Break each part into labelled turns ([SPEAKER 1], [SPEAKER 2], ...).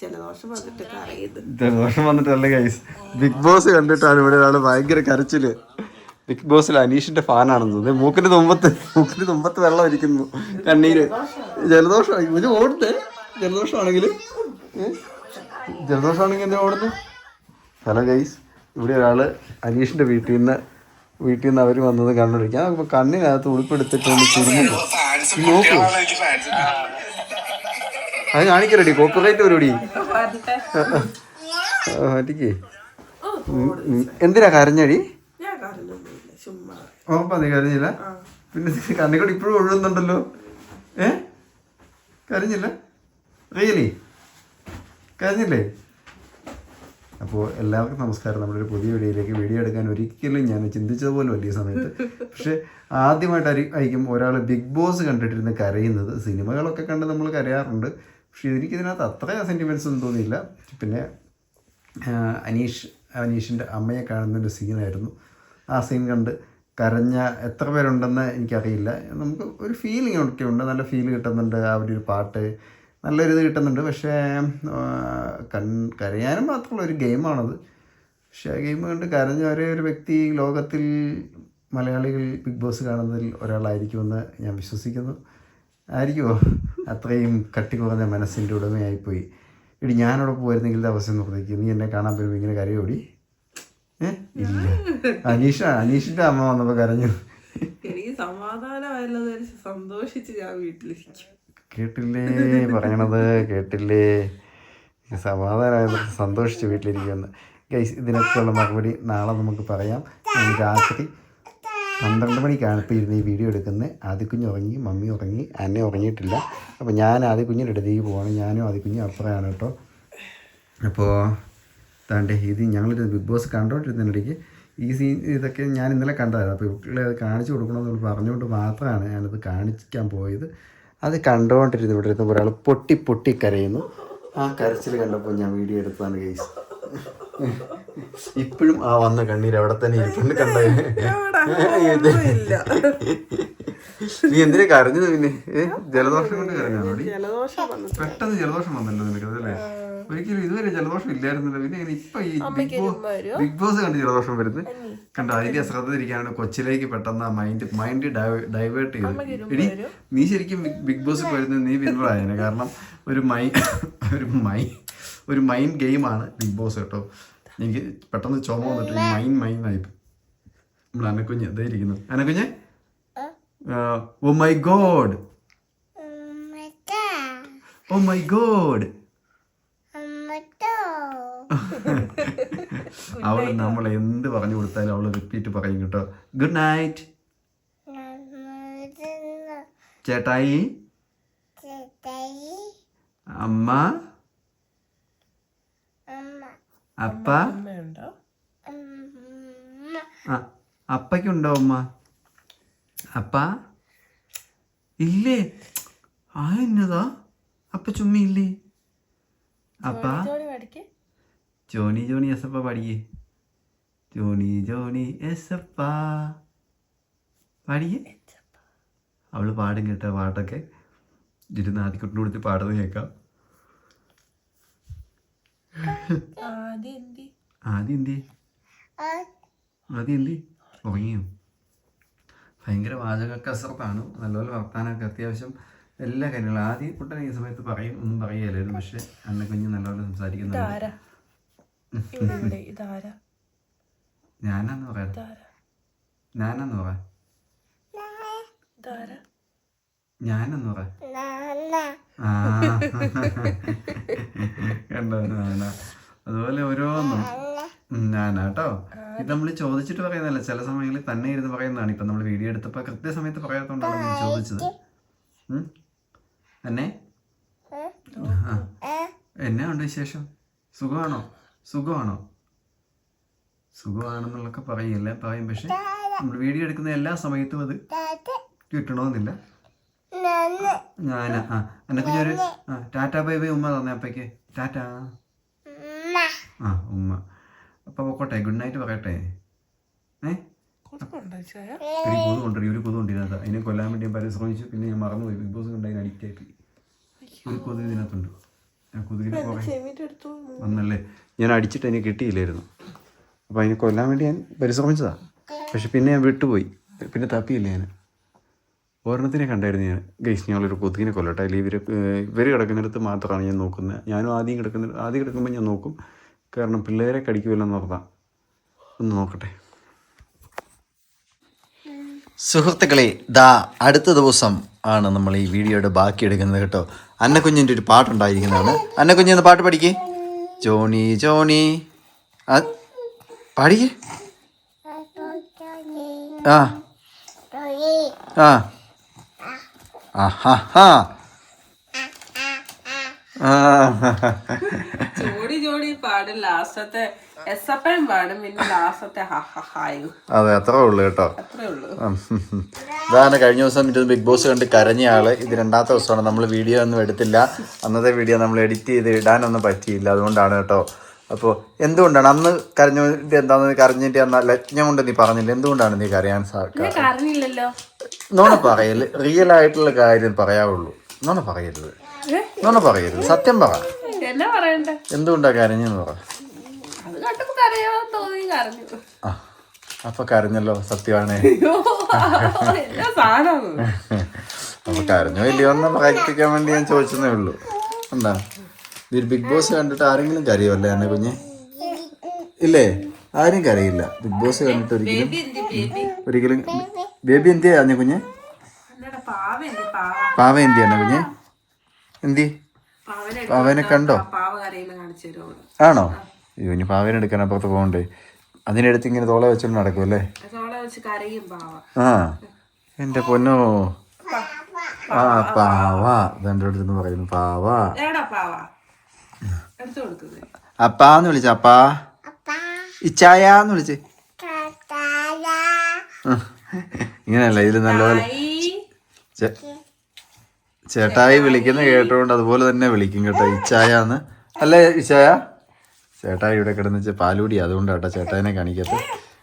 [SPEAKER 1] ജലദോഷം വന്നിട്ട് കരയുന്നു
[SPEAKER 2] ജലദോഷം വന്നിട്ടല്ലേ ഗൈസ് ബിഗ് ബോസ് കണ്ടിട്ടാണ് ഇവിടെ ഒരാൾ ഭയങ്കര കരച്ചിൽ. ബിഗ് ബോസിൽ അനീഷിന്റെ ഫാനാണെന്ന് മൂക്കിന്റെ തുമ്പത്ത് മൂക്കിന്റെ തുമ്പത്ത് വെള്ളം ഇരിക്കുന്നു കണ്ണീര്. ജലദോഷം ഇവർ ഓടുന്നേ ജലദോഷമാണെങ്കിൽ. ജലദോഷമാണെങ്കിൽ എന്താ ഓടുന്നത് ഹലോ ഗൈസ് ഇവിടെ ഒരാൾ അനീഷിന്റെ വീട്ടിൽ നിന്ന് വീട്ടിൽ നിന്ന് അവർ വന്നത് കണ്ടുപിടിക്കാം അപ്പൊ കണ്ണിനകത്ത് ഉൾപ്പെടുത്തിട്ടുണ്ട് ഒന്ന് നോക്കൂ. അത് കാണിക്കലടി കോപ്പിറൈറ്റ് പരിപാടി മാറ്റിക്കേ. എന്തിനാ കരഞ്ഞടി? ഉറപ്പാ നീ കരഞ്ഞില്ല. പിന്നെ കണ്ണിക്കൂടി ഇപ്പോഴും ഒഴുകുന്നുണ്ടല്ലോ. ഏ? കരഞ്ഞില്ല? റിയലി? കരഞ്ഞില്ലേ? അപ്പോൾ എല്ലാവർക്കും നമസ്കാരം. നമ്മുടെ ഒരു പുതിയ വീഡിയോയിലേക്ക് വീഡിയോ എടുക്കാൻ ഒരിക്കലും ഞാൻ ചിന്തിച്ചത് പോലും വലിയ സമയത്ത്. പക്ഷേ ആദ്യമായിട്ട് അരി ആയിരിക്കും ഒരാൾ ബിഗ് ബോസ് കണ്ടിട്ടിരുന്ന് കരയുന്നത്. സിനിമകളൊക്കെ കണ്ട് നമ്മൾ കരയാറുണ്ട്. പക്ഷേ എനിക്കിതിനകത്ത് അത്ര സെന്റിമെന്റ്സ് ഒന്നും തോന്നിയില്ല. പിന്നെ അനീഷ് അനീഷിന്റെ അമ്മയെ കാണുന്നൊരു സീനായിരുന്നു ആ സീൻ കണ്ട് കരഞ്ഞ എത്ര പേരുണ്ടെന്ന് എനിക്കറിയില്ല. നമുക്ക് ഒരു ഫീലിംഗ് ഒക്കെ ഉണ്ട്. നല്ല ഫീൽ കിട്ടുന്നുണ്ട് ആ ഒരു പാട്ട്. നല്ലൊരു ഇത് കിട്ടുന്നുണ്ട്. പക്ഷേ കൺ കരയാനും മാത്രമുള്ള ഒരു ഗെയിമാണത് പക്ഷേ ആ ഗെയിം കണ്ട് കരഞ്ഞ ഒരേ ഒരു വ്യക്തി ലോകത്തിൽ മലയാളികൾ ബിഗ് ബോസ് കാണുന്നതിൽ ഒരാളായിരിക്കുമെന്ന് ഞാൻ വിശ്വസിക്കുന്നു. ആയിരിക്കുമോ അത്രയും കട്ടി കുറഞ്ഞ മനസ്സിന്റെ ഉടമയായിപ്പോയി. ഇടി ഞാനവിടെ പോയിരുന്നെങ്കിൽ അവസ്ഥ നോക്കി നീ എന്നെ കാണാൻ വരുമ്പോൾ ഇങ്ങനെ കരയോടി ഏ? ഇല്ല. അനീഷ അനീഷിന്റെ അമ്മ വന്നപ്പോൾ കരഞ്ഞു.
[SPEAKER 1] എനിക്ക് സന്തോഷിച്ച് ഞാൻ വീട്ടിലിരിക്കും.
[SPEAKER 2] കേട്ടില്ലേ? പറയണത് കേട്ടില്ലേ? സമാധാനമായത് സന്തോഷിച്ച് വീട്ടിലിരിക്കുമെന്ന്. ഗൈസ് ഇതിനൊക്കെയുള്ള മറുപടി നാളെ നമുക്ക് പറയാം. രാത്രി പന്ത്രണ്ട് മണിക്കാണ് ഇപ്പോൾ ഇരുന്ന് ഈ വീഡിയോ എടുക്കുന്നത് ആദ്യക്കുഞ്ഞ് ഉറങ്ങി മമ്മി ഉറങ്ങി അന്നെ ഉറങ്ങിയിട്ടില്ല. അപ്പോൾ ഞാൻ ആദ്യക്കുഞ്ഞിന്റെ അടുത്തേക്ക് പോകണം ഞാനും ആദ്യക്കുഞ്ഞും അപ്പുറമാണ് കേട്ടോ. അപ്പോൾ താണ്ടെ ഇത് ഞങ്ങളിത് ബിഗ് ബോസ് കണ്ടോണ്ടിരുന്നതിനിടയ്ക്ക് ഈ സീൻ ഇതൊക്കെ ഞാൻ ഇന്നലെ കണ്ടതായിരുന്നു. അപ്പോൾ കുട്ടികളെ അത് കാണിച്ചു കൊടുക്കണമെന്ന് പറഞ്ഞുകൊണ്ട് മാത്രമാണ് ഞാനത് കാണിക്കാൻ പോയത്. അത് കണ്ടുകൊണ്ടിരുന്നു ഇവിടെ ഇരുന്ന് ഒരാൾ പൊട്ടി പൊട്ടി കരയുന്നു. ആ കരച്ചിൽ കണ്ടപ്പോൾ ഞാൻ വീഡിയോ എടുത്തതാണ് കേസ് ഇപ്പോഴും ആ വന്ന കണ്ണീര് അവിടെ തന്നെ ഇരിക്കുന്നു കണ്ടേ. നീ എന്തിനാ കരഞ്ഞത് പിന്നെ? ജലദോഷം കൊണ്ട് കരഞ്ഞാണോ പെട്ടെന്ന് ജലദോഷം വന്നല്ലോ നിനക്ക് അതല്ലേ ഒരിക്കലും ഇതുവരെ ജലദോഷം ഇല്ലായിരുന്നല്ലോ. പിന്നെ ഇപ്പൊ ഈ ബിഗ് ബോസ് ബിഗ് ബോസ് കണ്ട് ജലദോഷം വരുന്നത്? കണ്ട അതിന്റെ അശ്രദ്ധ ഇരിക്കാണ് കൊച്ചിലേക്ക് പെട്ടെന്ന് ആ മൈൻഡ് മൈൻഡ് ഡൈവേർട്ട് ചെയ്തു എടി നീ ശരിക്കും ബിഗ്- ബിഗ് ബോസ് വരുന്നത് നീ വിന്നറായനെ കാരണം ഒരു മൈ ഒരു മൈ ഒരു മൈൻഡ് ഗെയിമാണ് ബിഗ് ബോസ് കേട്ടോ. എനിക്ക് പെട്ടെന്ന് ചുമ വന്നിട്ട് മൈൻ മൈൻഡ് ആയി നമ്മൾ അനക്കുഞ്ഞ് ഇതേ ഇരിക്കുന്നു. Annakunju? Oh my god oh my god അവൾ നമ്മൾ എന്ത് പറഞ്ഞു കൊടുത്താലും അവൾ റിപ്പീറ്റ് പറയും കേട്ടോ. ഗുഡ് നൈറ്റ് ചേട്ടായി. അമ്മ. അപ്പ? അപ്പയ്ക്കുണ്ടോ അമ്മ അപ്പ? ഇല്ലേ? ആ എന്നതാ അപ്പ ചുമ്മില്ലേ അപ്പ? ജോണി ജോണി എസപ്പ പാടിയേ ജോണി ജോണി എസപ്പ പാടിയേ അവൾ പാടും കേട്ടോ പാട്ടൊക്കെ. ഇരുന്ന് ആദ്യക്കുട്ടിനോട് കൊടുത്ത് പാടുന്നത് കേൾക്കാം.
[SPEAKER 1] ആദ്യം എന്തി
[SPEAKER 2] ആദ്യം എന്തി ഉറങ്ങിയോ? ഭയങ്കര വാചക കസർത്താണ് നല്ലപോലെ വർത്താനമൊക്കെ അത്യാവശ്യം എല്ലാ കാര്യങ്ങളും. ആദ്യം കുട്ടൻ ഈ സമയത്ത് പറയും ഒന്നും പറയുകയല്ലായിരുന്നു പക്ഷെ അന്ന കുഞ്ഞ് നല്ലപോലെ സംസാരിക്കുന്നുണ്ട്.
[SPEAKER 1] ഇതാരാ?
[SPEAKER 2] ഞാനാന്ന് പറയാം. ഞാനാന്ന് പറയാം. ഞാനെന്ന് പറ ആ. കണ്ടോ? നാന. അതുപോലെ ഓരോന്നും. ഞാനാട്ടോ ഇത് നമ്മൾ ചോദിച്ചിട്ട് പറയുന്നതല്ല ചില സമയങ്ങളിൽ തന്നെ ഇരുന്ന് പറയുന്നതാണ്. ഇപ്പൊ നമ്മൾ വീഡിയോ എടുത്തപ്പോൾ കൃത്യസമയത്ത് പറയാത്തോണ്ടാണ് ഞാൻ ചോദിച്ചത്? എന്നെ? എന്നാ ഉണ്ട് വിശേഷം? സുഖമാണോ? സുഖമാണോ? സുഖമാണെന്നുള്ളൊക്കെ പറയും എല്ലാം പറയും. പക്ഷെ നമ്മൾ വീഡിയോ എടുക്കുന്ന എല്ലാ സമയത്തും അത് കിട്ടണമെന്നില്ല ഞാനാ ആ. എന്നൊക്കെ ഞാൻ ആ ടാറ്റാ ബൈ ബൈ ഉമ്മ തന്നെ അപ്പയ്ക്ക്. ടാറ്റാ. ആ ഉമ്മ. അപ്പൊ പോക്കോട്ടെ ഗുഡ് നൈറ്റ് പറയട്ടെ. ഏ? ഒരു കൊതു കൊണ്ടുവരും ഒരു കൊതു കൊണ്ടിരുന്നത് അതിനെ കൊല്ലാൻ വേണ്ടി ഞാൻ പരിശ്രമിച്ചു പിന്നെ ഞാൻ മറന്നുപോയി. ബിഗ് ബോസ് കണ്ട് അതിന് അഡിക്റ്റ് ആയിപ്പോയി ഒരു കൊതു ഇതിനകത്തുണ്ട്.
[SPEAKER 3] ആ കൊതുകിനെ കുറേ വന്നല്ലേ? ഞാൻ അടിച്ചിട്ട് അതിനെ കിട്ടിയില്ലായിരുന്നു. അപ്പോൾ അതിനെ കൊല്ലാൻ വേണ്ടി ഞാൻ പരിശ്രമിച്ചതാ. പക്ഷെ പിന്നെ ഞാൻ വിട്ടുപോയി. പിന്നെ തപ്പിയില്ല ഞാൻ. ഒരെണ്ണത്തിനെ കണ്ടായിരുന്നു ഞാൻ. ഗൈസ് ഞങ്ങളൊരു കൊതുകിനെ കൊല്ലട്ടെ. അല്ലെങ്കിൽ ഇവർ ഇവർ കിടക്കുന്നിടത്ത് മാത്രമാണ് ഞാൻ നോക്കുന്നത്. ഞാനും ആദ്യം കിടക്കുന്ന ആദ്യം കിടക്കുമ്പോൾ ഞാൻ നോക്കും. കാരണം പിള്ളേരെ കടിക്കുമല്ലോ എന്ന് പറഞ്ഞാൽ ഒന്ന് നോക്കട്ടെ.
[SPEAKER 2] സുഹൃത്തുക്കളെ ദാ അടുത്ത ദിവസം ആണ് നമ്മൾ ഈ വീഡിയോയുടെ ബാക്കി എടുക്കുന്നത് കേട്ടോ. അന്നക്കുഞ്ഞിന്റെ ഒരു പാട്ടുണ്ടായിരിക്കുന്നതാണ് അന്നക്കുഞ്ഞ് ഒന്ന് പാട്ട് പഠിക്കേ. Johnny Johnny. പാടിക്കേ. ആ ആ.
[SPEAKER 1] ജോഡി ജോഡി പാടും. ലാസ്റ്റത്തെ എസ് എപ്പഴും പാടും. പിന്നെ ലാസ്റ്റത്തെ ഹായും.
[SPEAKER 2] അതെ അത്രേ ഉള്ളു കേട്ടോ. ഇതാണ് കഴിഞ്ഞ ദിവസം ഇത് ബിഗ് ബോസ് കണ്ട് കരഞ്ഞ ആൾ. ഇത് രണ്ടാമത്തെ ദിവസമാണ്. നമ്മൾ വീഡിയോ ഒന്നും എടുത്തില്ല. അന്നത്തെ വീഡിയോ നമ്മൾ എഡിറ്റ് ചെയ്ത് ഇടാനൊന്നും പറ്റിയില്ല. അതുകൊണ്ടാണ് കേട്ടോ അപ്പോൾ എന്തുകൊണ്ടാണ്? അന്ന് കരഞ്ഞിട്ട് എന്താന്ന് കരഞ്ഞിട്ട് അന്ന് ലജ്ഞം കൊണ്ട് നീ പറഞ്ഞില്ല? എന്തുകൊണ്ടാണ് നീ കരയാൻ സാധിക്കുക
[SPEAKER 1] കറിഞ്ഞില്ലല്ലോ
[SPEAKER 2] നോണ പറയൽ റിയൽ ആയിട്ടുള്ള കാര്യം പറയാവുള്ളൂ. നോണ പറയരുത്. നോണ പറയരുത്. സത്യം പറ. എന്തുകൊണ്ടാ കരഞ്ഞെന്ന് പറ. ആ അപ്പൊ കരഞ്ഞല്ലോ സത്യമാണ്. അപ്പൊ കരഞ്ഞോ ഇല്ലയോ എന്ന് പ്രകടിപ്പിക്കാൻ വേണ്ടി ഞാൻ ചോദിച്ചതേ ഉള്ളൂ. എന്താ? ഈ ബിഗ് ബോസ് കണ്ടിട്ട് ആരെങ്കിലും കരയുമല്ലേ എന്നെ കുഞ്ഞ്? ഇല്ലേ? ആരും കരയില്ല. ബിഗ് ബോസ് കണ്ടിട്ട് ഒരിക്കലും ഒരിക്കലും ബേബി എന്തിയാ അന്നെ കുഞ്ഞ്?
[SPEAKER 1] പാവ എന്ത് പാവ
[SPEAKER 2] പാവ എന്തിയാ എന്നെ കുഞ്ഞ്? എന്തി?
[SPEAKER 1] പാവനെ
[SPEAKER 2] കണ്ടോ? ആണോ? കുഞ്ഞ് പാവനെ എടുക്കാൻ അപ്പുറത്ത് പോകണ്ടേ. അതിനടുത്ത് ഇങ്ങനെ തോളെ വെച്ചോണ്ട് നടക്കും അല്ലേ?
[SPEAKER 1] അതോളെ വെച്ച് കരയും പാവ
[SPEAKER 2] ആ. എന്റെ പൊന്നോ. ആ പാവ. ഇതെന്റെ അടുത്ത് പറയുന്നു പാവ
[SPEAKER 1] എടാ പാവ എടുത്തു കൊടുക്കുന്നത്
[SPEAKER 2] അപ്പാന്ന് വിളിച്ച അപ്പാ? ഇച്ചായാന്ന് വിളിച്ച്. ഇങ്ങനെയല്ല ഇതിൽ നല്ലപോലെ ചേട്ടായി വിളിക്കുന്ന കേട്ടോണ്ട് അതുപോലെ തന്നെ വിളിക്കും കേട്ടോ ഇച്ചായാന്ന് അല്ലേ ഇച്ചായ? ചേട്ടായി ഇവിടെ കിടന്ന് വെച്ചാൽ പാലുടി അതുകൊണ്ട് കേട്ടോ ചേട്ടായിനെ കാണിക്കത്ത്.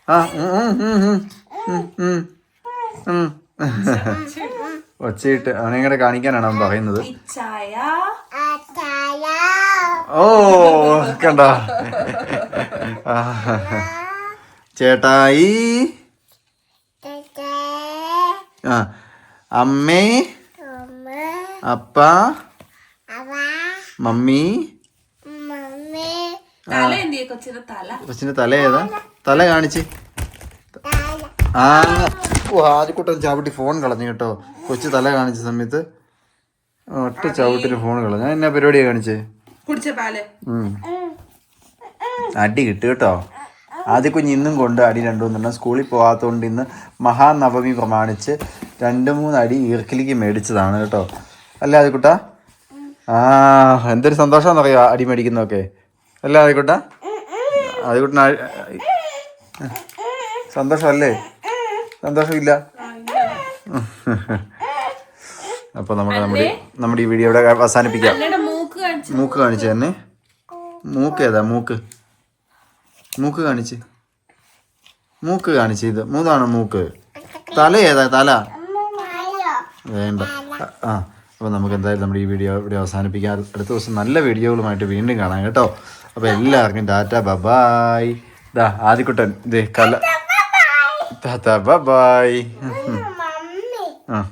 [SPEAKER 2] ആ ഉം, ഉം, ഉം, ഉം, ഉം, ഉം, ഉം. ഒച്ചയിട്ട് അവനെ ഇങ്ങനെ കാണിക്കാനാണ് അവൻ പറയുന്നത്. ഓ കണ്ടോ? ചേട്ടായി. ആ. അമ്മേ. അപ്പ. മമ്മി.
[SPEAKER 1] കൊച്ചിന്റെ തല
[SPEAKER 2] ഏതാ? തല കാണിച്ച്. ആദ്യക്കൂട്ടം ചവിട്ടി ഫോൺ കളഞ്ഞു കേട്ടോ. കൊച്ചു തല കാണിച്ച സമയത്ത്. ഒറ്റ ചവിട്ടിന് ഫോൺ കളഞ്ഞു. എന്നാ പരിപാടിയാണ് കാണിച്ചേ?
[SPEAKER 1] കുടിച്ച
[SPEAKER 2] പാൽ. അടി കിട്ടു കേട്ടോ. ആദ്യ കുഞ്ഞ് ഇന്നും കൊണ്ട് അടി രണ്ടു മൂന്നെണ്ണം സ്കൂളിൽ പോകാത്തതുകൊണ്ട് ഇന്ന് മഹാനവമി പ്രമാണിച്ച് രണ്ട് മൂന്ന് അടി ഈർക്കിലേക്ക് മേടിച്ചതാണ് കേട്ടോ. അല്ലേ ആദ്യക്കുട്ട ആ എന്തൊരു സന്തോഷമാണെന്നറിയോ അടി മേടിക്കുന്നതൊക്കെ. അല്ലേ ആദ്യക്കുട്ട ആദ്യക്കുട്ടന സന്തോഷമല്ലേ? സന്തോഷമില്ല. അപ്പോൾ നമുക്ക് നമ്മുടെ നമ്മുടെ ഈ വീഡിയോ ഇവിടെ അവസാനിപ്പിക്കാം.
[SPEAKER 1] മൂക്ക് കാണിച്ചു
[SPEAKER 2] തന്നെ. മൂക്ക് ഏതാ? മൂക്ക്. മൂക്ക് കാണിച്ച്. മൂക്ക് കാണിച്ച് ഇത്. മൂന്നാണ് മൂക്ക്? തല ഏതാ? തല. വേണ്ട. ആ അപ്പോൾ നമുക്ക് എന്തായാലും നമ്മുടെ ഈ വീഡിയോ ഇവിടെ അവസാനിപ്പിക്കാം. അടുത്ത ദിവസം നല്ല വീഡിയോകളുമായിട്ട് വീണ്ടും കാണാം കേട്ടോ. അപ്പോൾ എല്ലാവർക്കും ടാറ്റ ബബായ്. ഇതാ ആദ്യക്കുട്ടൻ ഇതേ കല ടാറ്റ ബബായ്. ആ.